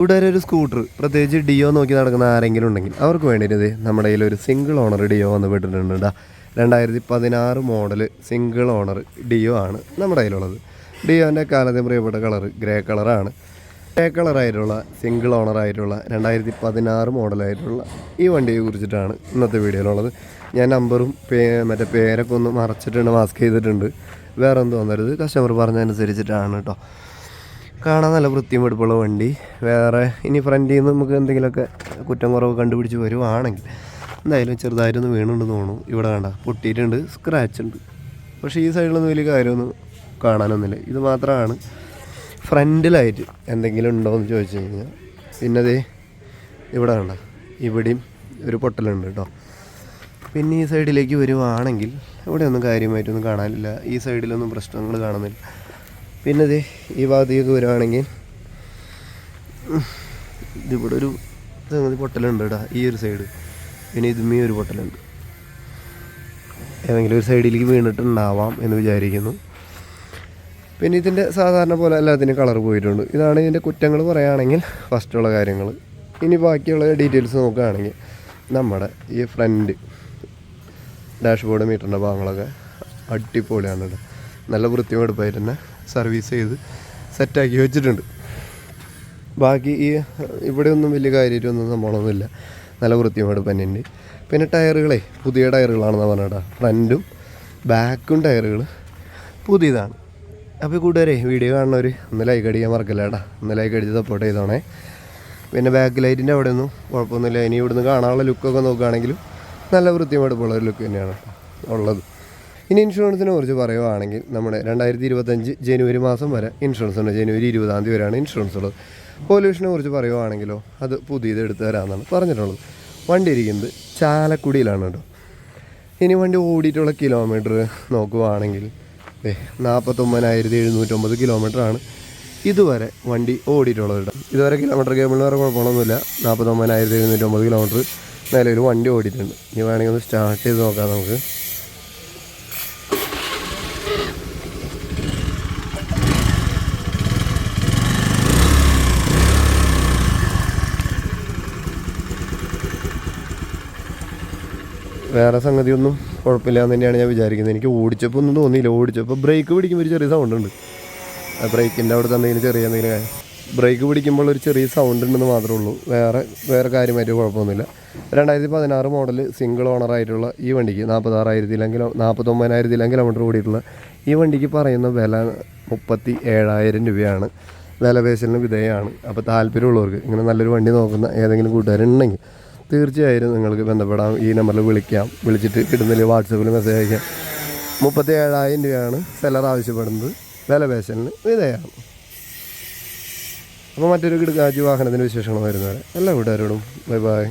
ഇവിടെ ഒരു സ്കൂട്ടർ പ്രത്യേകിച്ച് ഡിയോ നോക്കി നടക്കുന്ന ആരെങ്കിലും ഉണ്ടെങ്കിൽ അവർക്ക് വേണ്ടിയിട്ട് നമ്മുടെ കയ്യിൽ ഒരു സിംഗിൾ ഓണർ ഡിയോ വന്ന് വിട്ടിട്ടുണ്ട് രണ്ടായിരത്തി പതിനാറ് മോഡൽ സിംഗിൾ ഓണർ ഡിയോ ആണ് നമ്മുടെ കയ്യിലുള്ളത്. ഡിയോന്റെ കാലത്തെ പ്രിയപ്പെട്ട കളർ ഗ്രേ കളറാണ് ഗ്രേ കളറായിട്ടുള്ള സിംഗിൾ ഓണർ ആയിട്ടുള്ള രണ്ടായിരത്തി പതിനാറ് മോഡലായിട്ടുള്ള ഈ വണ്ടിയെ കുറിച്ചിട്ടാണ് ഇന്നത്തെ വീഡിയോയിലുള്ളത്. ഞാൻ നമ്പറും പേ മറ്റേ പേരൊക്കെ ഒന്ന് മറച്ചിട്ടുണ്ട് മാസ്ക് ചെയ്തിട്ടുണ്ട്. വേറെ ഒന്നും തോന്നരുത് കസ്റ്റമർ പറഞ്ഞതനുസരിച്ചിട്ടാണ് കേട്ടോ കാണാൻ നല്ല വൃത്തിയും വെടുപ്പുള്ള വണ്ടി. വേറെ ഇനി ഫ്രണ്ടിൽ നിന്ന് നമുക്ക് എന്തെങ്കിലുമൊക്കെ കുറ്റം കുറവ് കണ്ടുപിടിച്ച് വരുവാണെങ്കിൽ എന്തായാലും ചെറുതായിട്ടൊന്ന് വീണുണ്ടെന്ന് തോന്നുന്നു. ഇവിടെ വേണ്ട പൊട്ടിയിട്ടുണ്ട് സ്ക്രാച്ച് ഉണ്ട്. പക്ഷേ ഈ സൈഡിലൊന്നും വലിയ കാര്യമൊന്നും കാണാനൊന്നുമില്ല. ഇത് മാത്രമാണ് ഫ്രണ്ടിലായിട്ട് എന്തെങ്കിലും ഉണ്ടോ എന്ന് ചോദിച്ചു കഴിഞ്ഞാൽ പിന്നെ ഇവിടെ വേണ്ട ഇവിടെയും ഒരു പൊട്ടലുണ്ട് കേട്ടോ. പിന്നെ ഈ സൈഡിലേക്ക് വരുവാണെങ്കിൽ ഇവിടെ ഒന്നും കാര്യമായിട്ടൊന്നും കാണാനില്ല. ഈ സൈഡിലൊന്നും പ്രശ്നങ്ങൾ കാണുന്നില്ല. പിന്നെ ഇത് ഈ ഭാഗത്തേക്ക് വരുവാണെങ്കിൽ ഇതിവിടെ ഒരു സംഗതി പൊട്ടലുണ്ട് കേട്ടോ ഈ ഒരു സൈഡ് പിന്നെ ഇതുമേ ഒരു പൊട്ടലുണ്ട്. ഏതെങ്കിലും ഒരു സൈഡിലേക്ക് വീണിട്ടുണ്ടാവാം എന്ന് വിചാരിക്കുന്നു. പിന്നെ ഇതിന്റെ സാധാരണ പോലെ എല്ലാത്തിനും കളർ പോയിട്ടുണ്ട്. ഇതാണ് ഇതിന്റെ കുറ്റങ്ങൾ പറയുകയാണെങ്കിൽ ഫസ്റ്റുള്ള കാര്യങ്ങൾ. ഇനി ബാക്കിയുള്ള ഡീറ്റെയിൽസ് നോക്കുകയാണെങ്കിൽ നമ്മുടെ ഈ ഫ്രണ്ട് ഡാഷ്ബോർഡ് മീറ്ററിന്റെ ഭാഗങ്ങളൊക്കെ അടിപൊളിയാണ് നല്ല വൃത്തിയോടെ തന്നെ സർവീസ് ചെയ്ത് സെറ്റാക്കി വെച്ചിട്ടുണ്ട്. ബാക്കി ഈ ഇവിടെ ഒന്നും വലിയ കാര്യമൊന്നും സംഭവമൊന്നുമില്ല നല്ല വൃത്തിയുമായിട്ട് തന്നെ പിന്നെ ടയറുകളെ പുതിയ ടയറുകളാണെന്ന് പറഞ്ഞാൽ ഫ്രണ്ടും ബാക്കും ടയറുകൾ പുതിയതാണ്. അപ്പോൾ കൂട്ടുകാരെ വീഡിയോ കാണുന്നവർ ഒന്ന് ലൈക്ക് അടിക്കാൻ മറക്കില്ല കേട്ടാ. ഒന്ന് ലൈക്ക് അടിച്ച് സപ്പോർട്ട് ചെയ്തോണേ. പിന്നെ ബാക്ക് ലൈറ്റിന്റെ അവിടെ ഒന്നും കുഴപ്പമൊന്നുമില്ല. ഇനി ഇവിടുന്ന് കാണാനുള്ള ലുക്കൊക്കെ നോക്കുകയാണെങ്കിലും നല്ല വൃത്തിയുമായിട്ടുള്ള ഒരു ലുക്ക് തന്നെയാണ് ഉള്ളത്. ഇനി ഇൻഷുറൻസിനെ കുറിച്ച് പറയുവാണെങ്കിൽ നമ്മുടെ രണ്ടായിരത്തി ഇരുപത്തഞ്ച് ജനുവരി മാസം വരെ ഇൻഷുറൻസ് ഉണ്ട്. ജനുവരി ഇരുപതാം തീയതി വരെയാണ് ഇൻഷുറൻസ് ഉള്ളത്. പൊല്യൂഷനെ കുറിച്ച് പറയുവാണെങ്കിലോ അത് പുതിയത് എടുത്തു തരാമെന്നാണ് പറഞ്ഞിട്ടുള്ളത്. വണ്ടി ഇരിക്കുന്നത് ചാലക്കുടിയിലാണ് കേട്ടോ. ഇനി വണ്ടി ഓടിയിട്ടുള്ള കിലോമീറ്റർ നോക്കുവാണെങ്കിൽ നാൽപ്പത്തൊമ്പതിനായിരത്തി എഴുന്നൂറ്റൊമ്പത് കിലോമീറ്ററാണ് ഇതുവരെ വണ്ടി ഓടിയിട്ടുള്ളത് ഇതുവരെ കിലോമീറ്റർ കേബിളിന് വേറെ കുഴപ്പമൊന്നുമില്ല. നാൽപ്പത്തൊമ്പതിനായിരത്തി എഴുന്നൂറ്റൊമ്പത് കിലോമീറ്റർ നിലവിൽ വണ്ടി ഓടിയിട്ടുണ്ട്. ഇനി വേണമെങ്കിൽ ഒന്ന് സ്റ്റാർട്ട് ചെയ്ത് നോക്കാം നമുക്ക്. വേറെ സംഗതിയൊന്നും കുഴപ്പമില്ല എന്ന് തന്നെയാണ് ഞാൻ വിചാരിക്കുന്നത്. എനിക്ക് ഓടിച്ചപ്പോൾ ഒന്നും തോന്നിയില്ല. ഓടിച്ചപ്പോൾ ബ്രേക്ക് പിടിക്കുമ്പോൾ ഒരു ചെറിയ സൗണ്ട് ഉണ്ട്. ആ ബ്രേക്കിന്റെ അവിടെ എന്തെങ്കിലും ചെറിയ എന്തെങ്കിലും ബ്രേക്ക് പിടിക്കുമ്പോൾ ഒരു ചെറിയ സൗണ്ട് ഉണ്ടെന്ന് മാത്രമേ ഉള്ളൂ. വേറെ വേറെ കാര്യമായിട്ട് കുഴപ്പമൊന്നുമില്ല. രണ്ടായിരത്തി പതിനാറ് മോഡൽ സിംഗിൾ ഓണർ ആയിട്ടുള്ള ഈ വണ്ടിക്ക് നാൽപ്പത്താറായിരത്തിലും കിലോ നാൽപ്പത്തൊമ്പതിനായിരത്തിലും കിലോമീറ്റർ ഓടിയിട്ടുള്ള ഈ വണ്ടിക്ക് പറയുന്ന വില മുപ്പത്തി ഏഴായിരം രൂപയാണ്. വില പേശലിന് വിധേയമാണ്. അപ്പോൾ താല്പര്യമുള്ളവർക്ക് ഇങ്ങനെ നല്ലൊരു വണ്ടി നോക്കുന്ന ഏതെങ്കിലും കൂട്ടുകാരുണ്ടെങ്കിൽ തീർച്ചയായും നിങ്ങൾക്ക് ബന്ധപ്പെടാം. ഈ നമ്പറിൽ വിളിക്കാം. വിളിച്ചിട്ട് കിട്ടുന്നില്ല വാട്സപ്പിൽ മെസ്സേജ് അയക്കാം. മുപ്പത്തി ഏഴായിരം രൂപയാണ് സെലർ ആവശ്യപ്പെടുന്നത്. വില പേശലിന് വിധേയമാണ്. അപ്പോൾ മറ്റൊരു കിടക്കാജി വാഹനത്തിന്റെ വിശേഷങ്ങൾ വരുന്നവരെ എല്ലാ കൂട്ടുകാരോടും ബൈ ബൈ